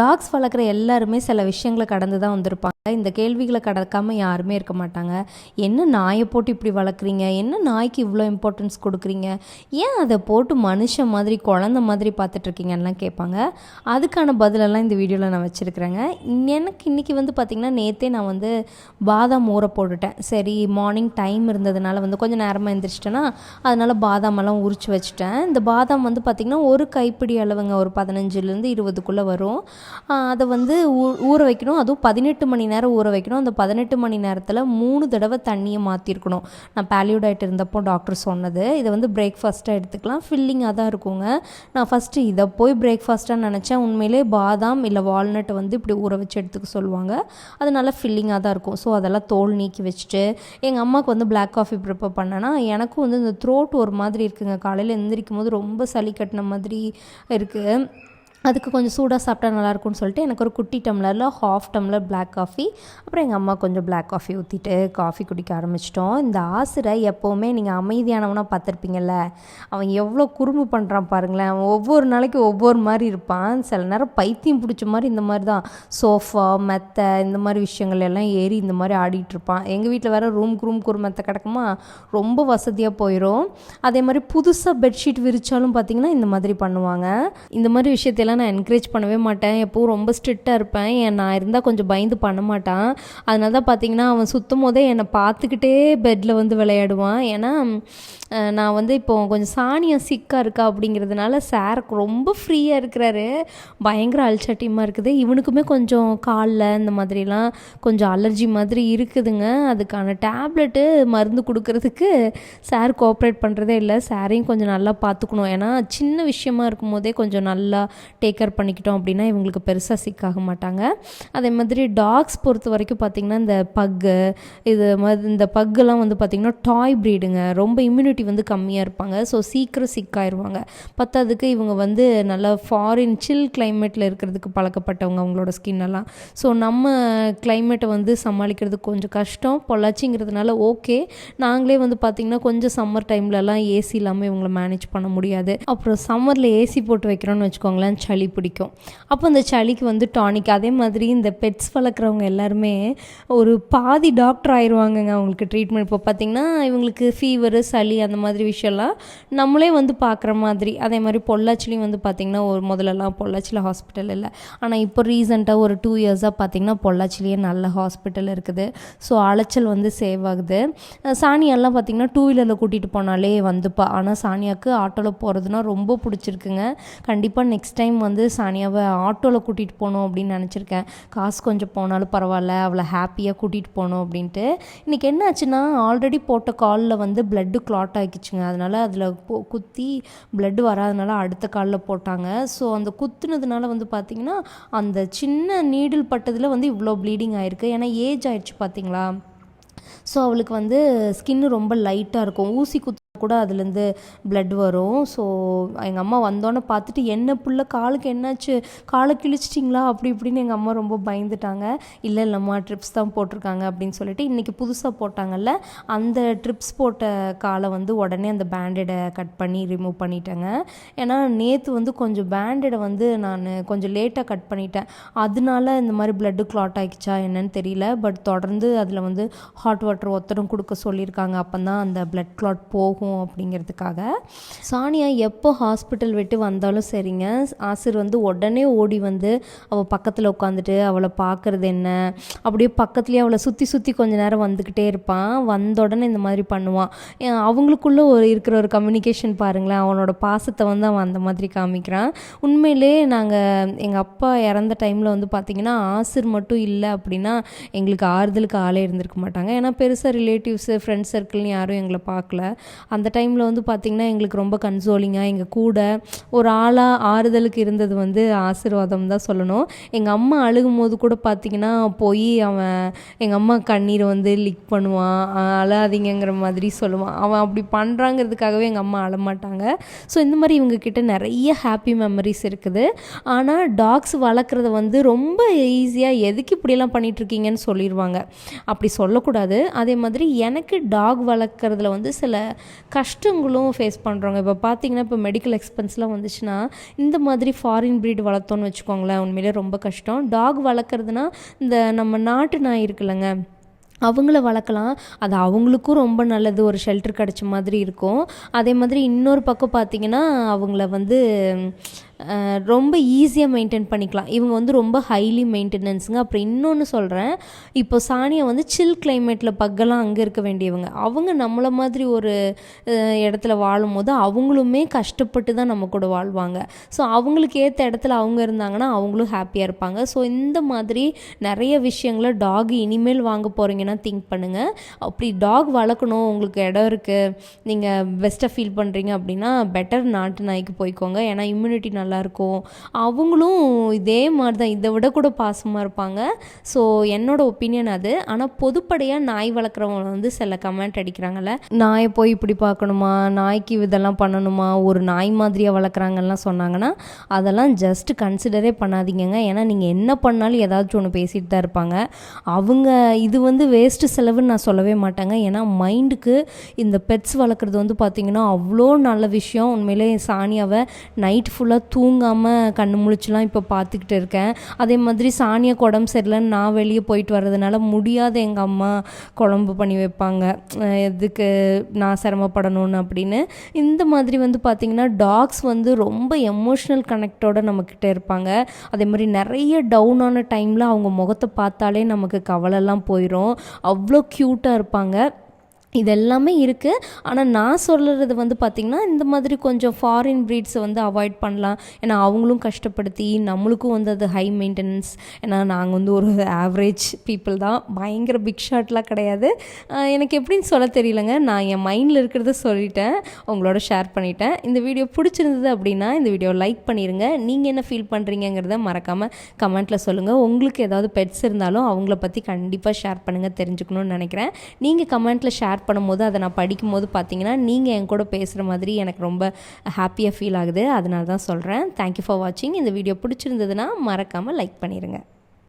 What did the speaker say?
Tax வளர்க்குற எல்லாருமே சில விஷயங்களை கடந்து தான் வந்திருப்பாங்க. இந்த கேள்விகளை கடக்காமல் யாருமே இருக்க மாட்டாங்க. என்ன நாயை போட்டு இப்படி வளர்க்குறீங்க? என்ன நாய்க்கு இவ்வளோ இம்பார்ட்டன்ஸ் கொடுக்குறீங்க? ஏன் அதை போட்டு மனுஷன் மாதிரி குழந்த மாதிரி பார்த்துட்ருக்கீங்கலாம் கேட்பாங்க. அதுக்கான பதிலெல்லாம் இந்த வீடியோவில் நான் வச்சுருக்கிறேங்க. எனக்கு இன்றைக்கி வந்து பார்த்திங்கன்னா நேற்றே நான் வந்து பாதாம் ஊற போட்டுட்டேன். சரி மார்னிங் டைம் இருந்ததுனால வந்து கொஞ்சம் நேரமாக எழுந்திரிச்சிட்டேன்னா அதனால் பாதாமெல்லாம் உரிச்சு வச்சுட்டேன். இந்த பாதாம் வந்து பார்த்திங்கன்னா ஒரு கைப்பிடி அளவுங்க ஒரு பதினஞ்சுலேருந்து இருபதுக்குள்ளே வரும். அதை வந்து ஊ ஊற வைக்கணும். அதுவும் பதினெட்டு மணி நேரம் ஊற வைக்கணும். அந்த பதினெட்டு மணி நேரத்தில் மூணு தடவை தண்ணியை மாற்றிருக்கணும் நான் பேலியோ இருந்தப்போ டாக்டர் சொன்னது. இதை வந்து பிரேக்ஃபாஸ்ட்டாக எடுத்துக்கலாம். ஃபில்லிங்காக தான் இருக்குங்க. நான் ஃபஸ்ட்டு இதை போய் பிரேக்ஃபாஸ்ட்டாக நினச்சேன். உண்மையிலே பாதாம் இல்லை வால்நட்டை வந்து இப்படி ஊற வச்சு எடுத்துக்க சொல்லுவாங்க. அது நல்லா ஃபில்லிங்காக தான் இருக்கும். ஸோ அதெல்லாம் தோல் நீக்கி வச்சுட்டு எங்கள் அம்மாவுக்கு வந்து பிளாக் காஃபி ப்ரிப்பேர் பண்ணேன்னா எனக்கும் வந்து இந்த த்ரோட் ஒரு மாதிரி இருக்குங்க. காலையில் எந்திரிக்கும் போது ரொம்ப சளி கட்டின மாதிரி இருக்குது அதுக்கு கொஞ்சம் சூடாக சாப்பிட்டா நல்லாயிருக்கும்னு சொல்லிட்டு எனக்கு ஒரு குட்டி டம்ளரில் ஹாஃப் டம்ளர் பிளாக் காஃபி அப்புறம் எங்கள் அம்மா கொஞ்சம் பிளாக் காஃபி ஊற்றிட்டு காஃபி குடிக்க ஆரம்பிச்சிட்டோம். இந்த ஆசிரை எப்போவுமே நீங்கள் அமைதியானவனாக பார்த்துருப்பீங்கள்ல அவன் எவ்வளோ குறும்பு பண்ணுறான் பாருங்களேன். அவன் ஒவ்வொரு நாளைக்கு ஒவ்வொரு மாதிரி இருப்பான். சில நேரம் பைத்தியம் பிடிச்ச மாதிரி இந்த மாதிரி தான். சோஃபா மெத்தை இந்த மாதிரி விஷயங்கள் எல்லாம் ஏறி இந்த மாதிரி ஆடிட்டு இருப்பான். எங்கள் வீட்டில் வேறு ரூம்க்கு ரூம்க்கு ஒரு மெத்தை கிடக்குமா? ரொம்ப வசதியாக போயிடும் அதே மாதிரி புதுசாக பெட்ஷீட் விரித்தாலும் பார்த்தீங்கன்னா இந்த மாதிரி பண்ணுவாங்க. இந்த மாதிரி விஷயத்தையெல்லாம் நான் என்கரேஜ் பண்ணவே மாட்டேன். எப்போவும் ரொம்ப ஸ்ட்ரிக்டாக இருப்பேன். ஏன் நான் இருந்தால் கொஞ்சம் பயந்து பண்ண மாட்டான். அதனால தான் பார்த்தீங்கன்னா அவன் சுற்றும் போதே என்னை பார்த்துக்கிட்டே பெட்டில் வந்து விளையாடுவான். ஏன்னா நான் வந்து இப்போ கொஞ்சம் சாணியம் சிக்காக இருக்கா அப்படிங்கிறதுனால சாருக்கு ரொம்ப ஃப்ரீயாக இருக்கிறாரு. பயங்கர அல்சட்டியமாக இருக்குது. இவனுக்குமே கொஞ்சம் காலில் இந்த மாதிரிலாம் கொஞ்சம் அலர்ஜி மாதிரி இருக்குதுங்க. அதுக்கான டேப்லெட்டு மருந்து கொடுக்கறதுக்கு சார் கோஆப்ரேட் பண்ணுறதே இல்லை. சாரையும் கொஞ்சம் நல்லா பார்த்துக்கணும் ஏன்னா சின்ன விஷயமா இருக்கும் போதே கொஞ்சம் நல்லா டேக் கேர் பண்ணிக்கிட்டோம் அப்படின்னா இவங்களுக்கு பெருசாக சிக்காக மாட்டாங்க. அதே மாதிரி டாக்ஸ் பொறுத்த வரைக்கும் பார்த்திங்கன்னா இந்த பக்கு இது மாதிரி இந்த பக்குலாம் வந்து பார்த்திங்கன்னா டாய் ப்ரீடுங்க ரொம்ப இம்யூனிட்டி வந்து கம்மியாக இருப்பாங்க. ஸோ சீக்கிரம் சிக்காயிருவாங்க பத்தாதுக்கு இவங்க வந்து நல்லா ஃபாரின் சில் கிளைமேட்டில் இருக்கிறதுக்கு பழக்கப்பட்டவங்க அவங்களோட ஸ்கின் எல்லாம். ஸோ நம்ம கிளைமேட்டை வந்து சமாளிக்கிறது கொஞ்சம் கஷ்டம். பொள்ளாச்சிங்கிறதுனால ஓகே நாங்களே வந்து பார்த்திங்கன்னா கொஞ்சம் சம்மர் டைம்லலாம் ஏசி இல்லாமல் இவங்களை மேனேஜ் பண்ண முடியாது. அப்புறம் சம்மரில் ஏசி போட்டு வைக்கிறோன்னு வச்சுக்கோங்களேன் சளி பிடிக்கும். அப்போ அந்த சளிக்கு வந்து டானிக் அதே மாதிரி இந்த பெட்ஸ் வளர்க்குறவங்க எல்லாருமே ஒரு பாதி டாக்டர் ஆயிடுவாங்கங்க அவங்களுக்கு ட்ரீட்மெண்ட் இப்போ பார்த்திங்கன்னா இவங்களுக்கு ஃபீவரு சளி அந்த மாதிரி விஷயம்லாம் நம்மளே வந்து பார்க்குற மாதிரி. அதே மாதிரி பொள்ளாச்சிலையும் வந்து பார்த்திங்கன்னா ஒரு முதல்லலாம் பொள்ளாச்சியில் ஹாஸ்பிட்டல் இல்லை. ஆனால் இப்போ ரீசெண்டாக ஒரு டூ இயர்ஸாக பார்த்திங்கன்னா பொள்ளாச்சிலேயே நல்ல ஹாஸ்பிட்டல் இருக்குது. ஸோ அலைச்சல் வந்து சேவ் ஆகுது. சானியாலாம் பார்த்திங்கன்னா டூ வீலரில் கூட்டிகிட்டு போனாலே வந்துப்பா. ஆனால் சானியாவுக்கு ஆட்டோவில் போகிறதுனா ரொம்ப பிடிச்சிருக்குங்க. கண்டிப்பாக நெக்ஸ்ட் டைம் வந்து சானியாவை ஆட்டோவில் கூட்டிகிட்டு போகணும் அப்படின்னு நினச்சிருக்கேன். காசு கொஞ்சம் போனாலும் பரவாயில்ல அவளை ஹாப்பியாக கூட்டிகிட்டு போகணும் அப்படின்ட்டு. இன்றைக்கி என்ன ஆச்சுன்னா ஆல்ரெடி போட்ட காலில் வந்து பிளட்டு கிளாட் ஆகிக்குச்சுங்க அதனால் அதில் குத்தி பிளட்டு வராதனால அடுத்த காலில் போட்டாங்க. ஸோ அந்த குத்துனதுனால வந்து பார்த்திங்கன்னா அந்த சின்ன நீடில் பட்டதில் வந்து இவ்வளோ ப்ளீடிங் ஆயிருக்கு. ஏன்னா ஏஜ் ஆயிடுச்சு பார்த்தீங்களா ஸோ அவளுக்கு வந்து ஸ்கின்னு ரொம்ப லைட்டாக இருக்கும். ஊசி குத்து கூட அதுலேருந்து பிளட் வரும். ஸோ எங்கள் அம்மா வந்தோன்னே பார்த்துட்டு என்ன புள்ள காலுக்கு என்னாச்சு? காலை கிழிச்சிட்டிங்களா? அப்படி இப்படின்னு எங்கள் அம்மா ரொம்ப பயந்துட்டாங்க. இல்லை இல்லைம்மா ட்ரிப்ஸ் தான் போட்டிருக்காங்க அப்படின்னு சொல்லிட்டு இன்றைக்கி புதுசாக போட்டாங்கல்ல அந்த ட்ரிப்ஸ் போட்ட காலை வந்து உடனே அந்த பேண்டடை கட் பண்ணி ரிமூவ் பண்ணிட்டேங்க. ஏன்னா நேற்று வந்து கொஞ்சம் பேண்டடை வந்து நான் கொஞ்சம் லேட்டாக கட் பண்ணிட்டேன். அதனால இந்த மாதிரி பிளட்டு கிளாட் ஆகிடுச்சா என்னன்னு தெரியல. பட் தொடர்ந்து அதில் வந்து ஹாட் வாட்டர் ஒத்தடம் கொடுக்க சொல்லியிருக்காங்க. அப்போ தான் அந்த பிளட் கிளாட் போகும். அப்படிங்கிறதுக்காக சானியா எப்போ ஹாஸ்பிட்டல் விட்டு வந்தாலும் சரிங்க. ஆசிர் வந்து உடனே ஓடி வந்து அவள் பக்கத்தில் உட்காந்துட்டு அவளை பார்க்குறது என்ன? அப்படியே பக்கத்துலேயே அவளை சுற்றி சுற்றி கொஞ்ச நேரம் வந்துக்கிட்டே இருப்பான் வந்த உடனே இந்த மாதிரி பண்ணுவான் அவங்களுக்குள்ளே அவங்களுக்குள்ள ஒரு இருக்கிற ஒரு கம்யூனிகேஷன் பாருங்களேன். அவனோட பாசத்தை வந்து அவன் அந்த மாதிரி காமிக்கிறான். உண்மையிலே நாங்கள் எங்கள் அப்பா இறந்த டைமில் வந்து பார்த்திங்கன்னா ஆசிர் மட்டும் இல்லை அப்படின்னா எங்களுக்கு ஆறுதலுக்கு ஆளே இருந்திருக்க மாட்டாங்க. ஏன்னா பெருசாக ரிலேட்டிவ்ஸு ஃப்ரெண்ட்ஸ் சர்க்கிள்னு யாரும் எங்களை பார்க்கல. அந்த அந்த டைமில் வந்து பார்த்திங்கன்னா எங்களுக்கு ரொம்ப கன்சோலிங்காக எங்கள் கூட ஒரு ஆளாக ஆறுதலுக்கு இருந்தது வந்து ஆசீர்வாதம் தான் சொல்லணும். எங்கள் அம்மா அழுகும் போது கூட பார்த்திங்கன்னா போய் அவன் எங்கள் அம்மா கண்ணீரை வந்து லிக் பண்ணுவான் அழாதீங்கிற அழாதீங்கங்கிற மாதிரி சொல்லுவான். அவன் அப்படி பண்ணுறாங்கிறதுக்காகவே எங்கள் அம்மா அழமாட்டாங்க. ஸோ இந்த மாதிரி இவங்கக்கிட்ட நிறைய ஹாப்பி மெமரிஸ் இருக்குது. ஆனால் டாக்ஸ் வளர்க்குறத வந்து ரொம்ப ஈஸியாக எதுக்கு இப்படியெல்லாம் பண்ணிகிட்ருக்கீங்கன்னு சொல்லிடுவாங்க அப்படி சொல்லக்கூடாது. அதே மாதிரி எனக்கு டாக் வளர்க்குறதுல வந்து சில கஷ்டங்களும் ஃபேஸ் பண்ணுறோங்க இப்போ பார்த்தீங்கன்னா இப்போ மெடிக்கல் எக்ஸ்பென்ஸ்லாம் வந்துச்சுன்னா இந்த மாதிரி ஃபாரின் ப்ரீட் வளர்த்தோன்னு வச்சுக்கோங்களேன் உண்மையிலே ரொம்ப கஷ்டம். டாக் வளர்க்குறதுனா இந்த நம்ம நாட்டு நாய் இருக்குல்லங்க அவங்கள வளர்க்கலாம். அது அவங்களுக்கும் ரொம்ப நல்லது ஒரு ஷெல்டர் கிடச்ச மாதிரி இருக்கும். அதே மாதிரி இன்னொரு பக்கம் பார்த்தீங்கன்னா அவங்கள வந்து ரொம்ப ஈஸியாக மெயின்டைன் பண்ணிக்கலாம். இவங்க வந்து ரொம்ப ஹைலி மெயின்டெனன்ஸுங்க அப்புறம் இன்னொன்று சொல்கிறேன் இப்போ சானியா வந்து சில் கிளைமேட்டில் பக்கெல்லாம் அங்கே இருக்க வேண்டியவங்க. அவங்க நம்மளை மாதிரி ஒரு இடத்துல வாழும் போது அவங்களுமே கஷ்டப்பட்டு தான் நம்ம கூட வாழ்வாங்க. ஸோ அவங்களுக்கு ஏற்ற இடத்துல அவங்க இருந்தாங்கன்னா அவங்களும் ஹாப்பியாக இருப்பாங்க. ஸோ இந்த மாதிரி நிறைய விஷயங்களை டாக் இனிமேல் வாங்க போகிறீங்கன்னா திங்க் பண்ணுங்கள் அப்படி டாக் வளர்க்கணும். உங்களுக்கு இடம் இருக்குது நீங்கள் பெஸ்ட்டாக ஃபீல் பண்ணுறீங்க அப்படின்னா பெட்டர் நாட்டு நாய்க்கு போய்க்கோங்க. ஏன்னா இம்யூனிட்டி நல்லா நல்லாயிருக்கும் அவங்களும் இதே மாதிரி தான் இதை விட கூட பாசமாக இருப்பாங்க. ஸோ என்னோட ஒப்பீனியன் அது. ஆனால் பொதுப்படையாக நாய் வளர்க்குறவங்க வந்து சில கமெண்ட் அடிக்கிறாங்கல்ல. நாயை போய் இப்படி பார்க்கணுமா? நாய்க்கு இதெல்லாம் பண்ணணுமா? ஒரு நாய் மாதிரியாக வளர்க்குறாங்கலாம் சொன்னாங்கன்னா அதெல்லாம் ஜஸ்ட் கன்சிடரே பண்ணாதீங்கங்க. ஏன்னா நீங்கள் என்ன பண்ணாலும் ஏதாச்சும் ஒன்று பேசிட்டு தான் இருப்பாங்க. அவங்க இது வந்து வேஸ்ட்டு செலவுன்னு நான் சொல்லவே மாட்டாங்க. ஏன்னா மைண்டுக்கு இந்த பெட்ஸ் வளர்க்குறது வந்து பார்த்திங்கன்னா அவ்வளோ நல்ல விஷயம். உண்மையிலே சானியாவை நைட் ஃபுல்லாக தூங்காமல் கண்ணு முழிச்சுலாம் இப்போ பார்த்துக்கிட்டு இருக்கேன். அதே மாதிரி சானியா உடம்பு சரியில்லைன்னு நான் வெளியே போயிட்டு வர்றதுனால முடியாத எங்கள் அம்மா குழம்பு பண்ணி வைப்பாங்க. எதுக்கு நான் சிரமப்படணும்னு அப்படின்னு. இந்த மாதிரி வந்து பார்த்திங்கன்னா டாக்ஸ் வந்து ரொம்ப எமோஷ்னல் கனெக்டோட நம்மக்கிட்ட இருப்பாங்க. அதே மாதிரி நிறைய டவுனான டைமில் அவங்க முகத்தை பார்த்தாலே நமக்கு கவலைலாம் போயிடும் அவ்வளோ க்யூட்டாக இருப்பாங்க. இது எல்லாமே இருக்குது ஆனால் நான் சொல்கிறது வந்து பார்த்திங்கன்னா இந்த மாதிரி கொஞ்சம் ஃபாரின் ப்ரீட்ஸை வந்து அவாய்ட் பண்ணலாம். ஏன்னா அவங்களும் கஷ்டப்படுத்தி நம்மளுக்கும் வந்து அது ஹை மெயின்டெனன்ஸ் ஏன்னா நாங்கள் வந்து ஒரு ஆவரேஜ் பீப்புள் தான். பயங்கர பிக் ஷாட்லாம் கிடையாது. எனக்கு எப்படின்னு சொல்ல தெரியலங்க. நான் என் மைண்டில் இருக்கிறத சொல்லிட்டேன். உங்களோட ஷேர் பண்ணிட்டேன். இந்த வீடியோ பிடிச்சிருந்தது அப்படின்னா இந்த வீடியோ லைக் பண்ணிடுங்க நீங்கள் என்ன ஃபீல் பண்ணுறீங்கிறத மறக்காமல் கமெண்ட்டில் சொல்லுங்கள் உங்களுக்கு ஏதாவது பெட்ஸ் இருந்தாலும் அவங்கள பற்றி கண்டிப்பாக ஷேர் பண்ணுங்கள் தெரிஞ்சுக்கணும்னு நினைக்கிறேன். நீங்கள் கமெண்ட்டில் ஷேர் பண்ணும்போது அதை நான் படிக்கும்போது பார்த்தீங்கன்னா நீங்கள் என் கூட பேசுகிற மாதிரி எனக்கு ரொம்ப ஹாப்பியாக ஃபீல் ஆகுது. அதனால தான் சொல்கிறேன் தேங்க்யூ ஃபார் வாட்சிங் இந்த வீடியோ பிடிச்சிருந்ததுன்னா மறக்காமல் லைக் பண்ணிடுங்க